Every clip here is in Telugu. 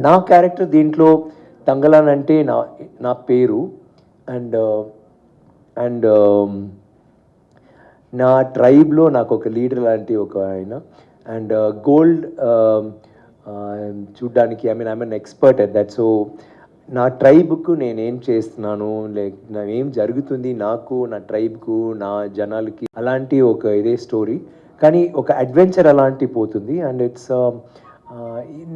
నా క్యారెక్టర్ దీంట్లో తంగలాన్ అంటే నా నా పేరు అండ్ అండ్ um, నా ట్రైబ్లో నాకు ఒక లీడర్ లాంటి ఒక ఆయన and uh, gold um, um, చూడ్డానికి I mean I mean expert at that so నా ట్రైబ్కు నేనేం చేస్తున్నాను లైక్ ఏం జరుగుతుంది నాకు నా ట్రైబ్కు నా జనాలకి అలాంటి ఒక ఇదే స్టోరీ. కానీ ఒక అడ్వెంచర్ అలాంటి పోతుంది అండ్ ఇట్స్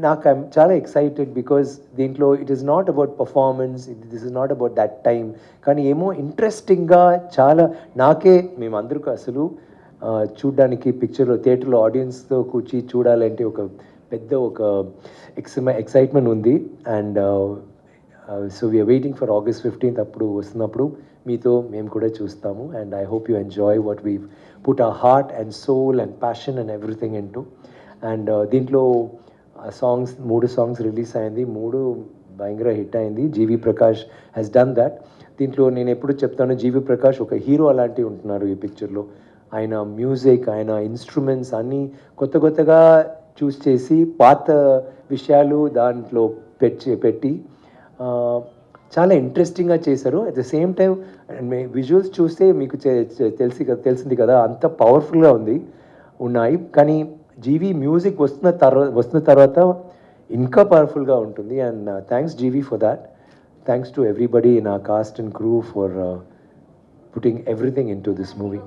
నాకు ఐమ్ చాలా ఎక్సైటెడ్ బికాజ్ దీంట్లో it is not about performance this is not about that time కానీ ఏమో ఇంట్రెస్టింగ్గా చాలా నాకే మేమందరికీ అసలు చూడడానికి పిక్చర్లో థియేటర్లో ఆడియన్స్తో కూర్చి చూడాలంటే ఒక పెద్ద ఒక ఎక్సమ ఎక్సైట్మెంట్ ఉంది. And so we are waiting for August fifteenth అప్పుడు వస్తున్నప్పుడు మీతో మేము కూడా చూస్తాము. And I hope you enjoy what we put a heart and soul and passion and everything into and దీంట్లో సాంగ్స్ మూడు సాంగ్స్ రిలీజ్ అయింది. మూడు భయంకర హిట్ అయింది. GV Prakash has done that దీంట్లో నేను ఎప్పుడు చెప్తాను జీవి ప్రకాష్ ఒక హీరో అలాంటివి ఉంటున్నారు ఈ పిక్చర్లో ఆయన మ్యూజిక్ ఆయన ఇన్స్ట్రుమెంట్స్ అన్నీ కొత్త కొత్తగా చూస్ చేసి పాత విషయాలు దాంట్లో పెట్టి పెట్టి చాలా ఇంట్రెస్టింగ్గా చేశారు. At the same time visuals చూస్తే మీకు తెలిసి తెలిసింది కదా అంత పవర్ఫుల్గా ఉంది. ఉన్నాయి. కానీ జీవి మ్యూజిక్ వస్తున్న తర్వాత వస్తున్న తర్వాత ఇంకా పవర్ఫుల్గా ఉంటుంది. And uh, thanks GV for that thanks to everybody in a cast and crew for putting everything into this movie